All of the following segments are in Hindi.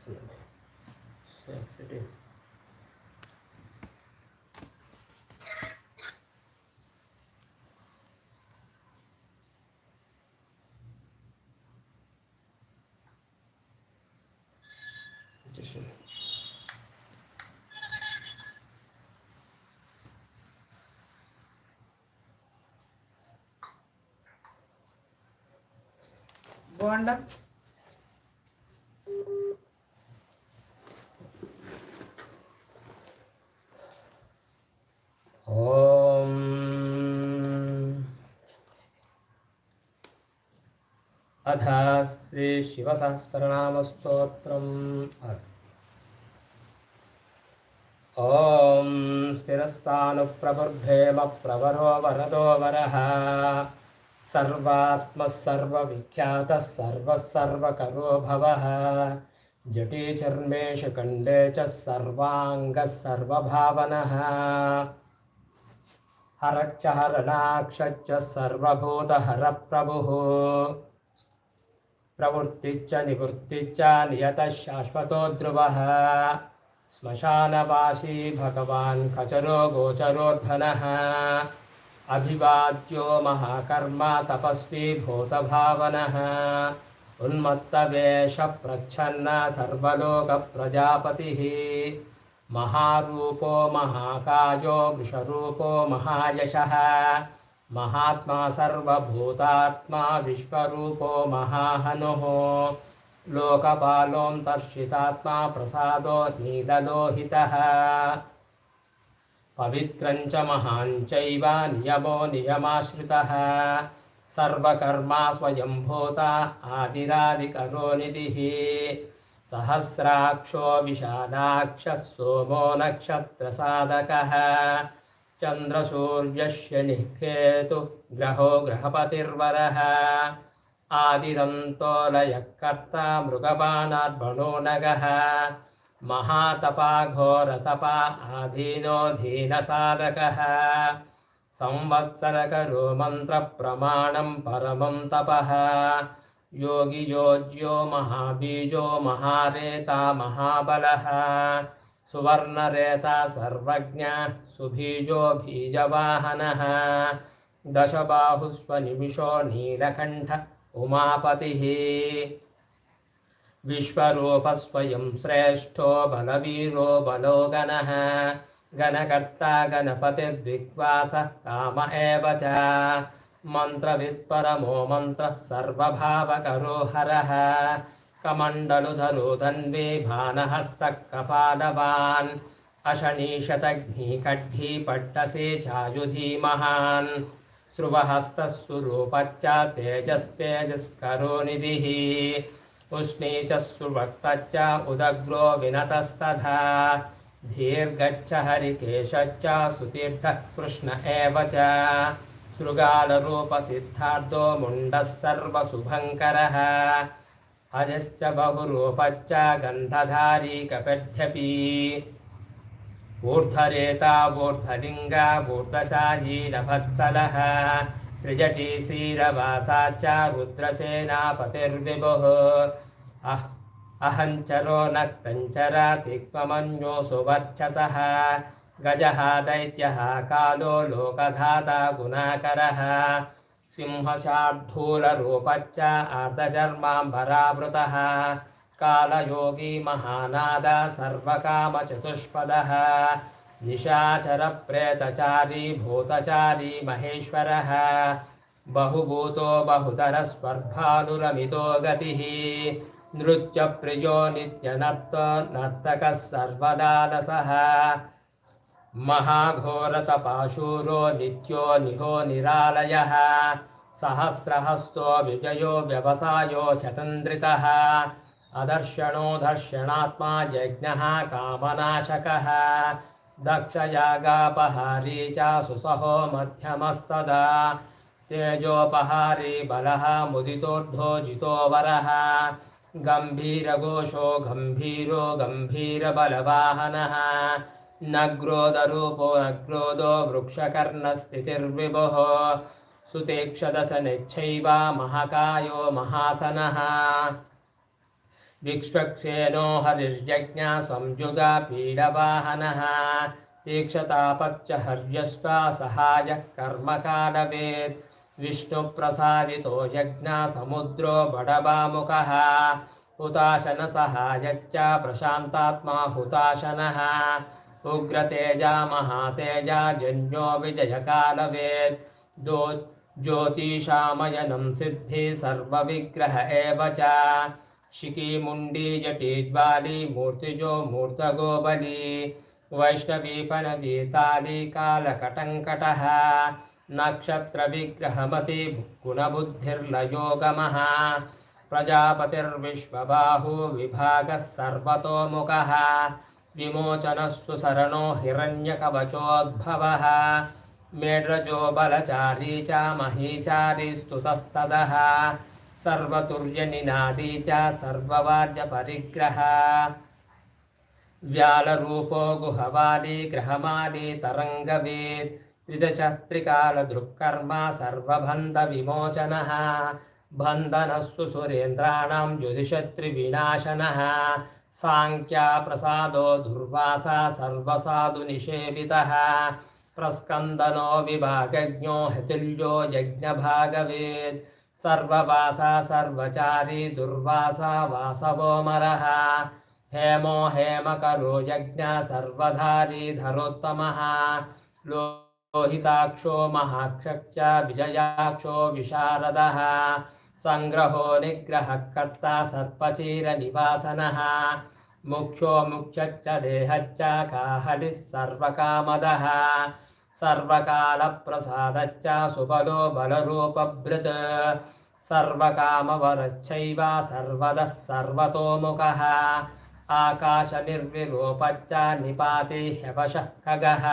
Sensitive. Just బోండా ॐ अथ श्रीशिवसहस्रनामस्तोत्रम् ॐ स्थिरस्तानुप्रबुद्धेम प्रवरो वरदो वरः। सर्वात्मः सर्वविख्यातः सर्वः सर्वकरो भवः। जटी चर्मेषु कण्डे च सर्वाङ्गः सर्वभावनः। सर्वभूतहरप्रभुः। प्रवृत्तिश्च निवृत्तिश्च नियतः शाश्वतो ध्रुवः श्मशानवासी भगवान् खचरो गोचरोद्धनः। अभिवाद्यो महाकर्मा तपस्वी भूतभावनः। उन्मत्तवेषप्रच्छन्न सर्वलोकप्रजापतिः। महारूपो महाकायो वृषरूपो महायशः। महात्मा सर्वभूतात्मा विश्वरूपो महाहनुः लोकपालोऽन्तर्षितात्मा प्रसादो नीललोहितः पवित्रं च महान् चैव नियमो नियमाश्रितः सर्वकर्मा स्वयंभूता आदिरादिकरो निधिः सहस्राक्षो विशालाक्षः सोमो नक्षत्रसाधकः चन्द्रसूर्यस्य निःखेतु ग्रहो ग्रहपतिर्वरः। आदिरन्तोलयः कर्ता मृगपानार्बणो नगः। महातपाघोरतपा आधीनो धीनसाधकः संवत्सरकरो मन्त्रप्रमाणं परमं तपः। योगी योज्यो महाबीजो महारेता महाबलः सुवर्णरेता सर्वज्ञ सुबीजो बीजवाहनः दशबाहुस्वनिमिषो नीलकण्ठ उमापतिः विश्वरूपस्वयं श्रेष्ठो बलवीरो बलो गणः गणकर्ता गणपतिर्दिग्वासः काम एव च मन्त्रवित्परमो मन्त्रः सर्वभावकरो हरः कमण्डलुधरो धन्वे भानहस्तः कपालवान् अशनीशतघ्नीकड्ढी पट्टसे चायुधी महान् स्रुवहस्तः सुरूपच्च तेजस्तेजस्करो निधिः उष्णे च सुभक्तच्च उदग्रो विनतस्तथा दीर्घच्च हरिकेशच्च सुतीर्थः कृष्ण एव च शृगालरूपसिद्धार्थो मुण्डः सर्वशुभङ्करः अजश्च बहुरूपच्च गन्धधारी कपद्यपि ऊर्ध्वरेता, ऊर्ध्वलिङ्गा ऊर्ध्वशायी नभत्सलः सृजटी क्षीरवासा च, रुद्रसेनापतिर्विभुः। अह, अहञ्चरो नक्तञ्चरा सुवर्चसः। गजः दैत्यः कालो लोकधाता गुणाकरः। सिंहशार्धूलरूपच्च अर्धचर्माम्बरावृतः कालयोगी महानाद सर्वकामचतुष्पदः निशाचरप्रेतचारी भूतचारी महेश्वरः बहुभूतो बहुधरस्पर्धानुरमितो गतिः नृत्यप्रियो नित्यनर्त नर्तकः सर्वदालसः महाघोरतपाशूरो नित्यो निहो निरालयः, सहस्रहस्तो विजयो व्यवसायो शतन्द्रितः अदर्शनो दर्शनात्मा यज्ञः कामनाशकः, दक्षयागापहारी च सुसहो मध्यमस्तदा, तेजोपहारी बलः मुदितोर्धो जितो वरः गम्भीरघोषो गम्भीरो गम्भीरबलवाहनः నగ్రోదరూపో నగ్రోదో వృక్షకర్ణస్థితిర్విభుః సుతేక్షదశ నిచ్చైవ మహకాయో మహాసనః విక్ష్వక్సేనో హరిర్యజ్ఞ సంయుగ పీడవాహనः తీక్షతాపచ్చ హర్యశ్వ సహాయः కర్మకాడవేత్ విష్ణుప్రసాదితో యజ్ఞ సముద్రో బడబాముఖः హుతాశన సహాయచ్చ ప్రశాంతాత్మా హుతాశనः उग्रतेजा महातेजा जन्यो विजयकालवेत् दो ज्योतिषामयनं सिद्धि सर्वविग्रह एव च शिखिमुण्डी जटिज्वाली मूर्तिजो मूर्तगो बली वैष्णवीपनवीताली कालकटङ्कटः नक्षत्रविग्रहमति गुणबुद्धिर्लयोगमः प्रजापतिर्विश्वबाहु विभागः सर्वतोमुखः విమోచనస్సు శరణో హిరణ్యకవచోద్భవ మేడ్రజో బలచారీ చ మహీచారీ స్తుతస్తద సర్వతుర్యనినాదీ చ సర్వవార్య పరిగ్రహ వ్యాళరూపో గుహవాలి గ్రహమాలి తరంగవేద్ త్రిదశత్రికాలదృక్కర్మ సర్వబంధ విమోచన బంధనస్సు సురేంద్రాణం జ్యోతిషత్రివినాశన ज्योतिषत्रिविनाशनः साङ्ख्याप्रसादो दुर्वासा सर्वसाधुनिषेवितः प्रस्कन्दनो विभागज्ञो हतिल्यो यज्ञभागवेत् सर्ववासा सर्वचारी दुर्वासा वासवोमरः हेमो हेमकरो यज्ञ सर्वधारी धरोत्तमः। लोहिताक्षो महाक्षक्ष विजयाक्षो विशारदः। సంగ్రహో నిగ్రహకర్త సర్పచీర నివాసన. ముక్షో ముక్షచ్చ దేహచ్చ కాహటి సర్వకామద. సర్వకాల ప్రసాదచ్చ సుబలో బలరూపభృత్. సర్వకామవరచ్చైవ సర్వద సర్వతోముఖ. ఆకాశనిర్విరూపచ్చ నిపాతి హ్యవశ ఖగః.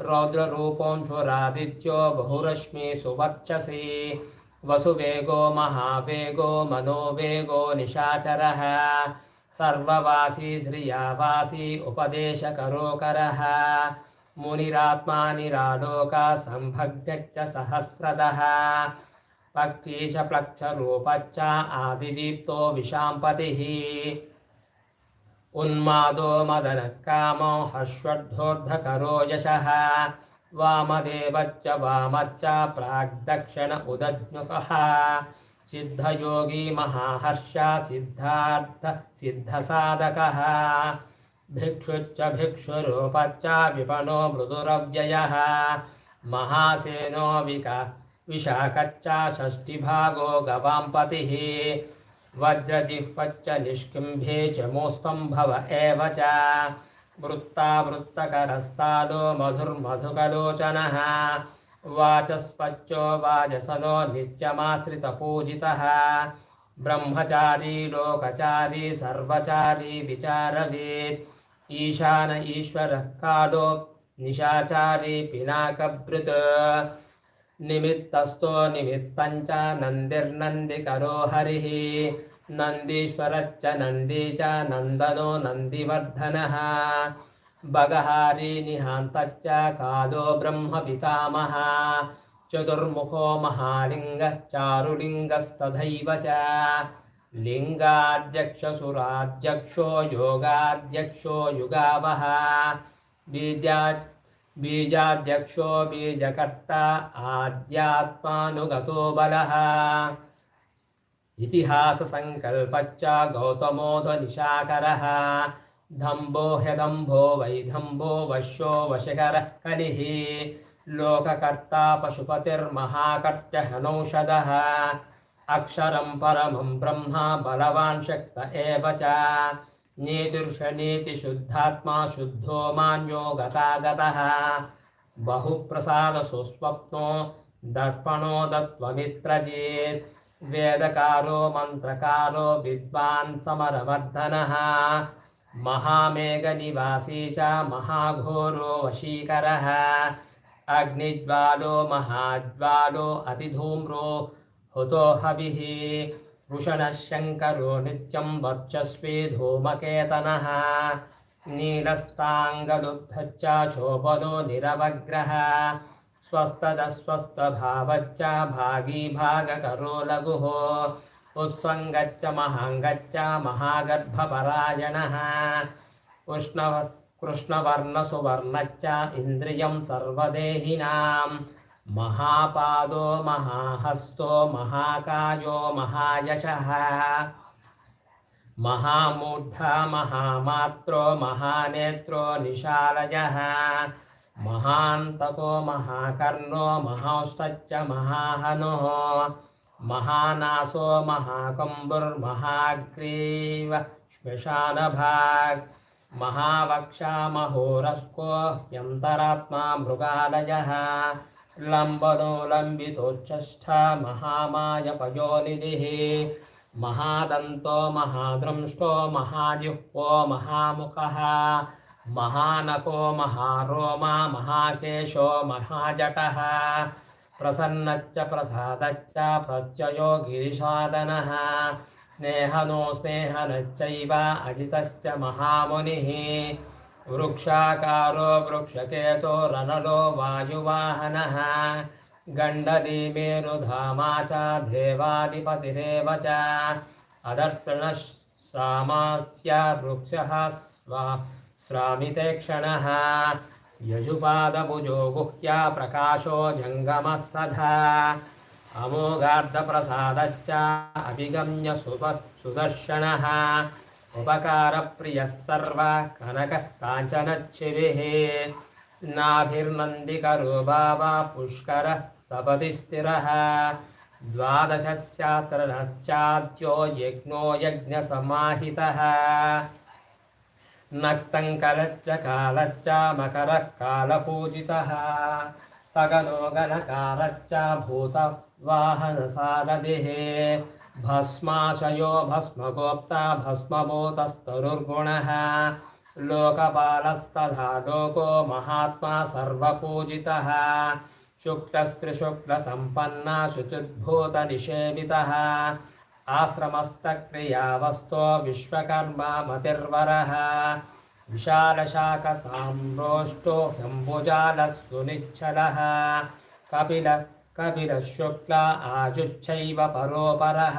రౌద్రరూపోంశురాదిత్యో బహురశ్మి సువర్చసి. वसुवेगो महावेगो मनोवेगो निशाचरः। सर्ववासी श्रियावासी उपदेशकरोकरः। मुनिरात्मा निरालोका सम्भग्यच्च सहस्रदः। पक्षीशप्लक्षरूपच्च आदिदीप्तो विशाम्पतिः। उन्मादो मदनः कामो हर्ष्वद्धोर्धकरो यशः। वामदेवच्च वामच्च प्राग्दक्षिण उदज्ञुकः सिद्धयोगी महाहर्ष सिद्धार्थ सिद्धसाधकः। भिक्षुश्च भिक्षुरूपच्च विपणो मृदुरव्ययः। महासेनो विका विशाखच्च षष्टिभागो गवाम्पतिः। वज्रजिह्वच्च निष्किम्भे च मोस्तम्भव एव च। वृत्तावृत्तकरस्तादो मधुर्मधुकलोचनः। वाचस्पच्चो वाजसनो नित्यमाश्रितपूजितः। ब्रह्मचारी, लोकचारी, सर्वचारी विचारवेत् ईशान ईश्वरः कालो, निशाचारी, पिनाकभृत्। निमित्तस्थो निमित्तञ्च नन्दिर्नन्दिकरो हरिः। नन्दीश्वरश्च नन्दी च नन्दनो नन्दिवर्धनः। बगहारी निहान्तश्च कालो ब्रह्मपितामहः। चतुर्मुखो महालिङ्गश्चारुलिङ्गस्तथैव च। लिङ्गाध्यक्षसुराध्यक्षो योगाध्यक्षो युगावः। बीजा बीजाध्यक्षो बीजकर्ता आद्यात्मानुगतो बलः। ఇతిహాస సంకల్పచ్చ గౌతమోధనిషాకర ధంభో హ్యదంభో వైధంభో వశ్యో వశకర కలిః లోకకర్త పశుపతిర్మహాకర్త హనౌషధ అక్షరం పరమం బ్రహ్మ బలవాన్ శక్త ఏవ చ నీతిర్షనీతిశుద్ధాత్మా శుద్ధో మాన్యో గతాగత బహుప్రసాదసుస్వప్నో దర్పణో దత్వమిత్రజేత్ वेदकारो, मन्त्रकारो, विद्वान् समरवर्धनः। महामेघनिवासी च महाघोरो वशीकरः। अग्निज्वालो, महाज्वालो, अतिधूम्रो, हुतो हविः। वृषणः नित्यं वर्चस्वी धूमकेतनः। नीलस्ताङ्गलुब्धश्च शोभनो निरवग्रह। स्वस्तदस्वस्थभावच्च भागी भागकरो लघुः उत्स्वङ्गच्च महाङ्गच्च महागर्भपरायणः। उष्ण कृष्णवर्णसुवर्णच्च इन्द्रियं सर्वदेहिनां महापादो महाहस्तो महाकायो महायशः। महामूर्धा महामात्रो महानेत्रो निशालयः। महान्तको महाकर्णो महाौष्टच्च महाहनुः, महानासो, महाकम्बुर्महाग्रीव, श्मशानभाग्, महावक्षा, महोरस्को, यन्तरात्मा, मृगालयः, लम्बनो लम्बितोच्चष्ठ महामायपयोनिधिः, महादन्तो, महादृंष्टो, महाजिह्वो, महामुखः महानको महारोमा, महाकेशो, महाजटः। प्रसन्नच्च, प्रसादच्च, प्रत्ययो गिरिशादनः स्नेहनो, स्नेहनच्चैव अजितश्च महामुनिः। वृक्षाकारो, वृक्षकेतो, रनलो, वायुवाहनः। गण्डदीमेरुधामा च, देवाधिपतिरेव च। अदर्शनः, सामास्य, वृक्षः स्वा श्रामितेक्षणः यजुपादभुजो गुह्या प्रकाशो जङ्गमस्तथा। अमोघार्धप्रसादच्च अभिगम्य सुप सुदर्शनः। उपकारप्रियः सर्व कनकः काञ्चनच्छिभिः। नाभिर्नन्दिकरो बाबा पुष्करः स्तपति स्थिरः द्वादशशास्त्रनश्चाद्यो यज्ञो यज्ञसमाहितः। నక్తంకలచ్చ కాలచ్చ మకర కాళపూజిత సగనో గణకారచ్చ భూతవాహనసారది భస్మాశయో భస్మగోప్త భస్మభూతస్తరుర్గుణ లోకపాలస్తథా లోకో మహాత్మా సర్వపూజిత శుక్రస్త్రిశుక్రసంపన్న శుచిద్భూతనిషేవిత शुचिद्भूतनिषेवितः आश्रमस्तक्रियावस्तो विश्वकर्मा मतिर्वरः। विशालशाकसाम्रोष्टो ह्यम्बुजालः सुनिच्छलः कपिल कपिलः शुक्ल आजुच्छैव परोपरः।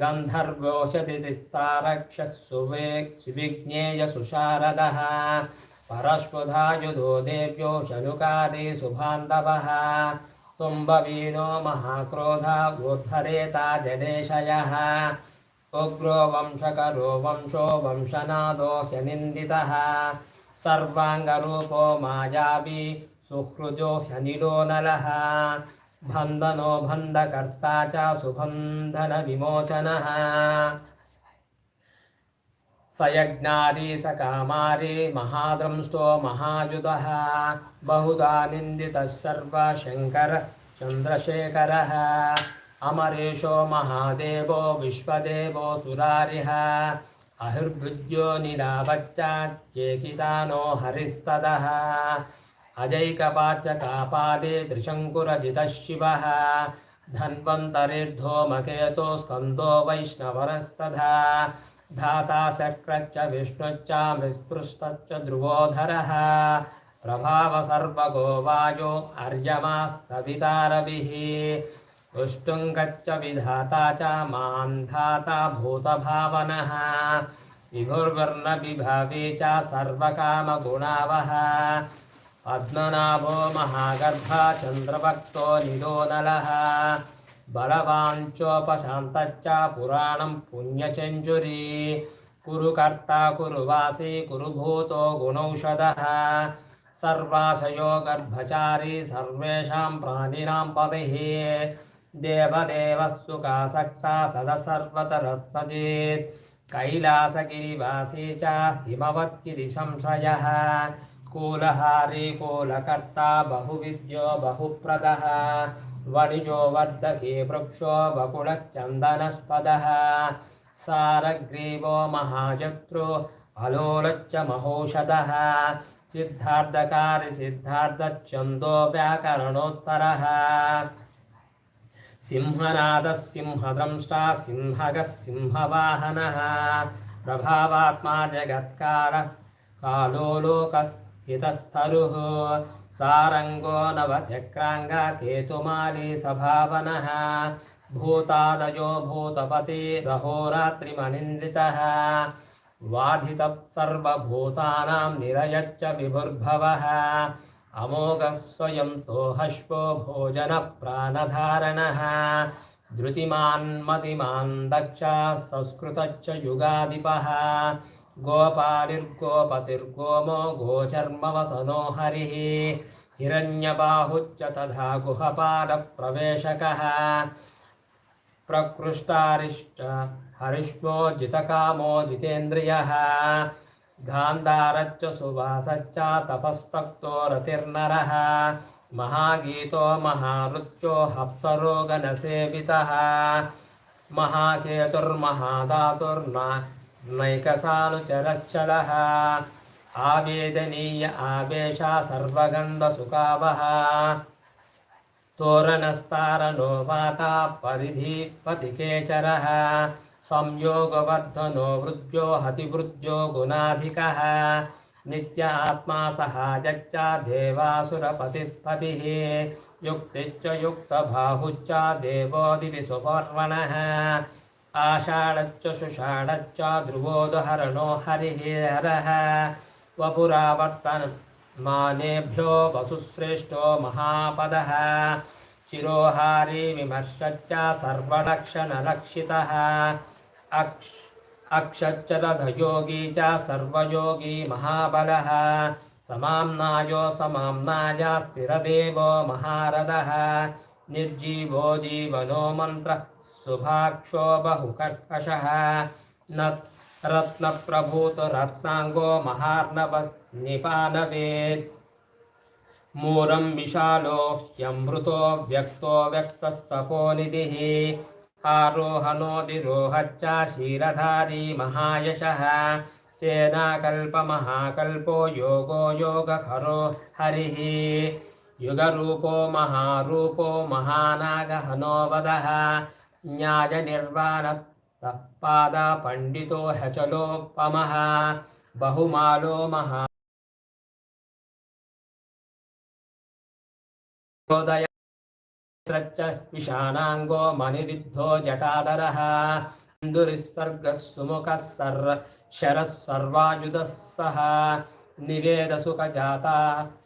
गन्धर्वोषतिस्तारक्षः सुवे सुविज्ञेयसुशारदः परस्पुधायुधो देव्यो शनुकारे सुबान्धवः కుంభవీణో మహాక్రోధ ఉద్ధరేత జనేశయः ఉగ్రో వంశకరో వంశో వంశనాదో హ్యనిందితः సర్వాంగరూపో మాయావి సుహృజో హ్యనిలో నలः బంధనో బంధకర్త సుబంధన విమోచనः यज्ञारी स कामारी महाद्रंष्टो महायुधः, बहुधा निन्दितः सर्वशङ्कर चन्द्रशेखरः, अमरेशो महादेवो विश्वदेवो सुरारिः, अहिर्भुज्यो निलापच्चेकितानो हरिस्तदः, अजैकपाचकापादे त्रिशङ्कुरजितः शिवः धन्वन्तरिर्धूमकेतो स्कन्दो वैष्णवरस्तथा धाता शक्रश्च विष्णुश्च विस्पृष्टश्च ध्रुवोधरः। प्रभावसर्वगो वायो अर्यमा सवितारभिः उष्टुङ्गच्च विधाता च मान्धाता भूतभावनः। विभुर्वर्णविभावे च सर्वकामगुणावः। पद्मनाभो महागर्भा चन्द्रभक्तो निरोनलः बलवाञ्चोपशान्तच्च पुराणं पुण्यचञ्जुरी। कुरु कर्ता कुरु वासी कुरु भूतो गुणौषधः। सर्वाशयो गर्भचारी, सर्वेषां प्राणिनां पतिः। देवदेवः सुखासक्ता सदा सर्वतरत्मजेत् कैलासगिरिवासी च कूलहारी, कूलकर्ता, बहुविद्यो, बहुप्रदः। वणिजो वर्धके वृक्षो वकुलश्चन्दनस्पदः सारग्रीवो महाजत्रो अलोलच्च महोषधः सिद्धार्धकारि सिद्धार्धच्छन्दो व्याकरणोत्तरः सिंहनादः सिंहद्रंष्टा सिंहगः सिंहवाहनः प्रभावात्मा जगत्कारः कालो लोकहितस्थरुः सारङ्गो नवचक्राङ्गकेतुमाली सभावनः भूतादयो भूतपतिरहोरात्रिमनिन्द्रितः वाधितः सर्वभूतानां निरयच्च विभुर्भवः। अमोघः स्वयं तोहश्वो भोजनप्राणधारणः। धृतिमान् मतिमान् दक्षा संस्कृतश्च युगाधिपः। गोपालिर्गोपतिर्गोमो गोचर्मवसनो हरिः हिरण्यबाहुश्च तथा गुहपालप्रवेशकः प्रकृष्टारिष्ट हरिष्णो जितकामो जितेन्द्रियः गान्धारच्च सुवासच्च तपस्तक्तो रतिर्नरः महागीतो महानृत्यो हप्सरोगनसेवितः महाकेतुर्महाधातुर्न नैकसानुचरश्चलः आवेदनीय आवेशा सर्वगन्धसुखावः तोरणस्तारनो वाता परिधिपतिकेचरः संयोगवर्धनो वृद्ध्यो हतिवृद्ध्यो गुणाधिकः। नित्य आत्मा सहाजच्च देवासुरपतिपतिः। युक्तिश्च युक्तबाहुश्च देवोदिविसुपर्वणः आषाढच्च सुषाढच्च ध्रुवोदहरणो हरिः हरः वपुरावर्तन मानेभ्यो वसुश्रेष्ठो महापदः चिरोहारी विमर्शच्च सर्वलक्षणलक्षितः अक्ष, अक्षच्चरधयोगी च सर्वयोगी महाबलः समाम्नायो स्थिरदेवो महारथः निर्जीवो जीवनो मन्त्रः सुभाक्षो बहुकर्कशः न रत्नप्रभूतरत्नाङ्गो महार्णव निपानवेत् मूलं विशालो ह्यमृतो व्यक्तो व्यक्तस्तपोनिधिः आरोहणोदिरोहच्च क्षीरधारी महायशः सेनाकल्पमहाकल्पो योगो योगखरो हरिः యుగరూపో మహారూపో మహానాగహనోవదః న్యాయనిర్వాణ పాద పండితో హచలోపమః బహుమాలో మహా విషాణాంగో మణివిద్ధో జటాధర ఇందురిస్వర్గస్సుముఖ సర్ శరస్సర్వాయుధ సహ निवेदसुखजाता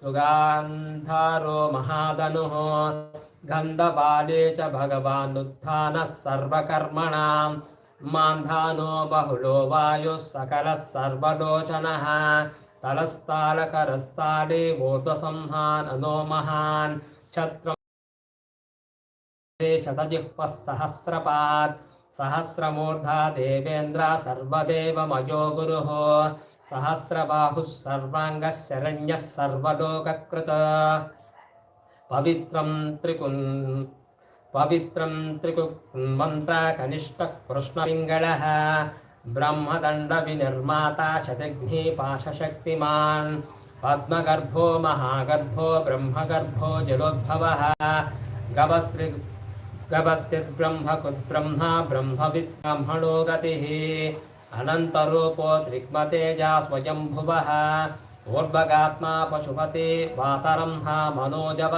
सुगान्धारो महादनुः गन्धबाले च भगवानुत्थानः सर्वकर्मणां मान्धानो बहुलो वायुः सकलः सर्वलोचनः तलस्तालकरस्ताले वोत्वसंहाननो महान् छत्रम् शतजिह्वः सहस्रपात् सहस्रमूर्धा देवेन्द्र सर्वदेवमयो गुरुः సహస్రబాహుః సర్వాంగ శరణ్య సర్వలోకృత పవిత్రం త్రికున్ పవిత్రం త్రికున్వంత్ర కనిష్ట కృష్ణపింగళ బ్రహ్మదండ వినిర్మాత శతఘ్ని పాశశక్తిమాన్. పద్మగర్భో మహాగర్భో బ్రహ్మగర్భో జలోద్భవ. గవస్త్రి గవస్తిర్బ్రహ్మ కుద్బ్రహ్మ బ్రహ్మవిద్బ్రహ్మణో గతి. అనంతరూపో త్రిగ్మతేజా స్వయంభువ ఊర్భగాత్మా పశుపతి వాతరంహ మనోజవ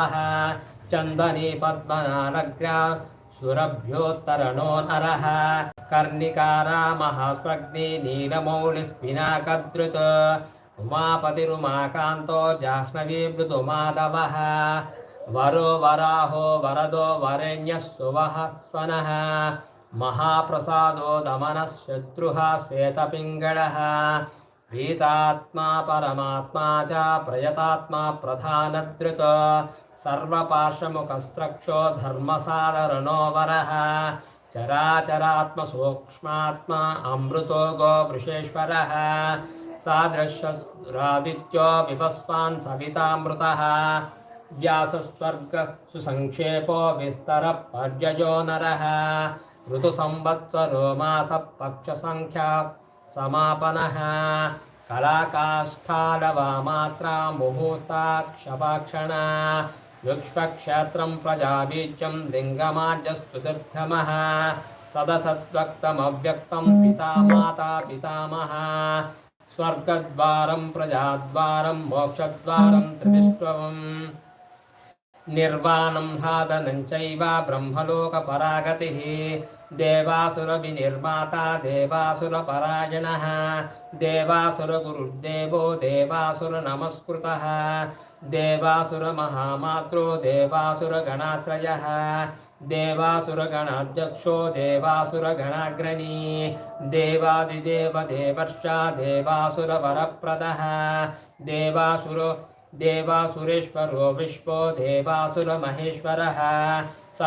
చందనీ పద్మనానగ్రా సురభ్యోత్తరణో నర కర్ణికారామహస్వగ్ని నీలమౌళిః పినాకదృత్ ఉమాపతిరుమాకాంతో జాహ్నవీభృతు మాధవः వరో వరాహో వరదో వరేణ్యः సువహ మహాప్రసాదో దమనశత్రు శ్వేతపింగళ. ప్రీతాత్మా పరమాత్మా చ ప్రయతాత్మా ప్రధానధృత్ సర్వపార్శ్వముఖస్త్రక్షో ధర్మసారరణోవర చరాచరాత్మసూక్ష్మాత్మా అమృతో గో వృషేశ్వర సాదృశ్యరాదిత్యో విపస్వాన్ సవితామృత. వ్యాసస్వర్గ సుసంక్షేపో విస్తర పర్యయో నర. ऋतुसंवत्सरो मासपक्षसङ्ख्या समापनः। कलाकाष्ठालवामात्रा मुहूर्ताक्षपाक्षणा युक्ष्मक्षेत्रं प्रजाबीजं लिङ्गमार्जस्तुतिर्घमः सदसद्वक्तमव्यक्तं पिता, माता, पितामह। स्वर्गद्वारं, प्रजाद्वारं, मोक्षद्वारं त्रिविष्टवम् నిర్వాణం హాదనంచైవ బ్రహ్మలోక పరాగతి దేవాసురవినిర్మాత దేవాసురపరాయణ. దేవాసురగురుర్దేవో దేవాసురనమస్కృత. దేవాసురమహామాత్రో దేవాసురగణాశ్రయ. దేవాసురగణాధ్యక్షో దేవాసురగణాగ్రణీ. దేవాదిదేవ దేవర్ష దేవాసురవరప్రద. దేవాసుర देवासुरेश्वरो विश्वो देवासुरमहेश्वरः